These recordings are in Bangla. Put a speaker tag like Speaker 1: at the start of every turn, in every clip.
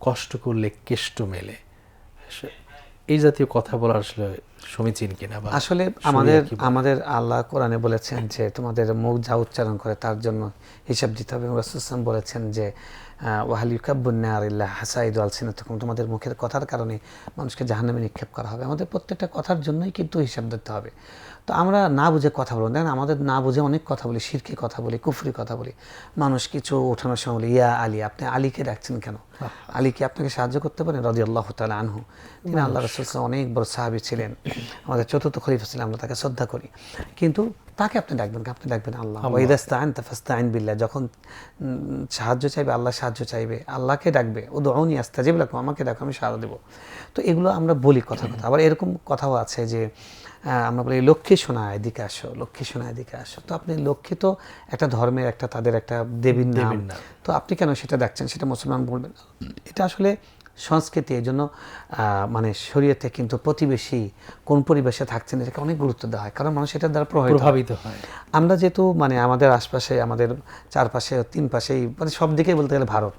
Speaker 1: কষ্ট করলে কেষ্ট মেলে। এই জাতীয় কথা বলার আসলে সমীচীন কিনা
Speaker 2: আসলে আমাদের আমাদের আল্লাহ কোরআনে বলেছেন যে তোমাদের মুখ যা উচ্চারণ করে তার জন্য হিসাব দিতে হবে। রাসুলাম বলেছেন যে ওয়াহাল ইউকাবুন্নারিল্লাহ হাসাইদ আলসিনাতকুম তোমাদের মুখের কথার কারণে মানুষকে জাহান্নামে নিক্ষেপ করা হবে। আমাদের প্রত্যেকটা কথার জন্যই কিন্তু হিসাব দিতে হবে। তো আমরা না বুঝে কথা বলব। দেখেন আমাদের না বুঝে অনেক কথা বলি শিরকি কথা বলি কুফরি কথা বলি। মানুষ কিছু ওঠানোর সময় বলি ইয়া আলী আপনি আলীকে ডাকছেন কেন? আলী কি আপনাকে সাহায্য করতে পারেন? রদি আল্লাহ তালা আনহু। তিনি আল্লাহ রসুল অনেক বড় সাহাবি ছিলেন। আমাদের চতুর্থ খলিফা ছিলেন আমরা তাকে শ্রদ্ধা করি। কিন্তু তাকে আপনি ডাকবেন আপনি ডাকবেন আল্লাহ। ওয়াইদাস্তাইন তাফাস্তাইন বিল্লাহ। যখন সাহায্য চাইবে আল্লাহ সাহায্য চাইবে আল্লাহকে ডাকবে ও দৌনি আস্তাজিব লাকুম আমাকে ডাকো আমি সাহায্য দেবো। তো এগুলো আমরা বলি কথা কথা। আবার এরকম কথাও আছে যে আহ, আমরা বলি লক্ষ্মী সোনা এদিকে আসো লক্ষ্মী শোনা এদিকে আসো। তো আপনি লক্ষ্মী তো একটা ধর্মের একটা তাদের একটা দেবীর নাম। তো আপনি কেন সেটা দেখছেন? সেটা মুসলমান বলবেন এটা আসলে সংস্কৃতি এই জন্য মানে শরীয়তে কিন্তু প্রতিবেশী কোন পরিবেশে থাকছেন এটাকে অনেক গুরুত্ব দেওয়া হয়। কারণ মানুষ এটার দ্বারা প্রভাবিত হয়।
Speaker 1: প্রভাবিত হয়।
Speaker 2: আমরা যেহেতু মানে আমাদের আশপাশে আমাদের চারপাশে তিন পাশেই মানে সব দিকেই বলতে গেলে ভারত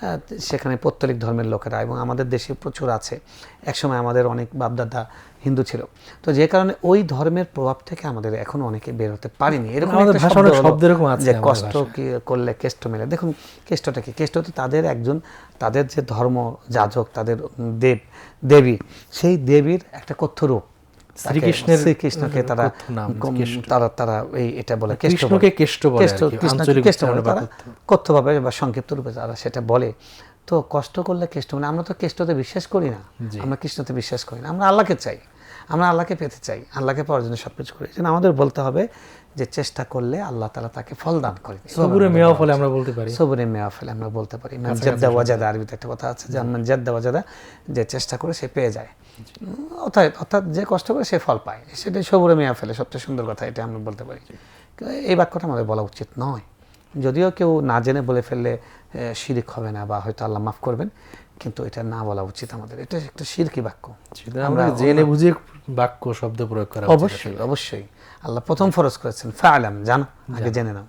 Speaker 2: হ্যাঁ, সেখানে পৌত্তলিক ধর্মের লোকেরা এবং আমাদের দেশে প্রচুর আছে। একসময় আমাদের অনেক বাপদাদা হিন্দু ছিল। তো যে কারণে ওই ধর্মের প্রভাব থেকে আমাদের এখনও অনেকে বের হতে পারিনি। এরকম শব্দ
Speaker 1: এরকম আছে
Speaker 2: যে কষ্ট করলে কেষ্ট মেলে। দেখুন কেষ্টটা কি? কেষ্ট তো তাদের একজন তাদের যে ধর্ম যাজক তাদের দেব দেবী সেই দেবীর একটা কথ্য রূপ।
Speaker 1: শ্রীকৃষ্ণের
Speaker 2: শ্রীকৃষ্ণকে তারা। তারা তারা এই এটা বলে কেষ্ট
Speaker 1: কেষ্ট বলে
Speaker 2: কেষ্ট
Speaker 1: আর কি,
Speaker 2: কৃষ্ণকে
Speaker 1: আঞ্চলিক
Speaker 2: কেষ্ট বলে। তারা
Speaker 1: কথ্য।
Speaker 2: কথ্যভাবে বা সংক্ষিপ্ত রূপে তারা সেটা বলে। তো কষ্ট করলে কেষ্ট মানে আমরা তো কেষ্টতে বিশ্বাস করি না। আমরা কৃষ্ণতে বিশ্বাস করি না। আমরা আল্লাহকে চাই। আমরা আল্লাহকে পেতে চাই। আল্লাহকে পাওয়ার জন্য সব কিছু করি জন্য আমাদের বলতে হবে যে চেষ্টা করলে আল্লাহ তালা তাকে ফল দান করে
Speaker 1: সবুরে মেওয়া ফলে আমরা বলতে পারি।
Speaker 2: সবরে মেয়া ফেলে আমরা বলতে পারি। মান জেদ্দা ওয়াজাদা আরবিতে একটা কথা আছে যে মান জেদ্দা ওয়াজাদা যে চেষ্টা করে সে পেয়ে যায়। অর্থাৎ অর্থাৎ যে কষ্ট করে সে ফল পায়। সেটাই সবরে মেয়া ফেলে সবচেয়ে সুন্দর কথা এটা আমরা বলতে পারি। এই বাক্যটা আমাদের বলা উচিত নয়। যদিও কেউ না জেনে বলে ফেললে শিরিক হবে না বা হয়তো আল্লাহ মাফ করবেন কিন্তু এটা না বলা উচিত আমাদের। এটা একটা শিরকি বাক্য।
Speaker 1: আমরা জেনে বুঝে বাক্য শব্দ প্রয়োগ করা
Speaker 2: অবশ্যই অবশ্যই। আল্লাহ প্রথম ফরজ করেছেন ফালাম জানো আগে জেনে নাও।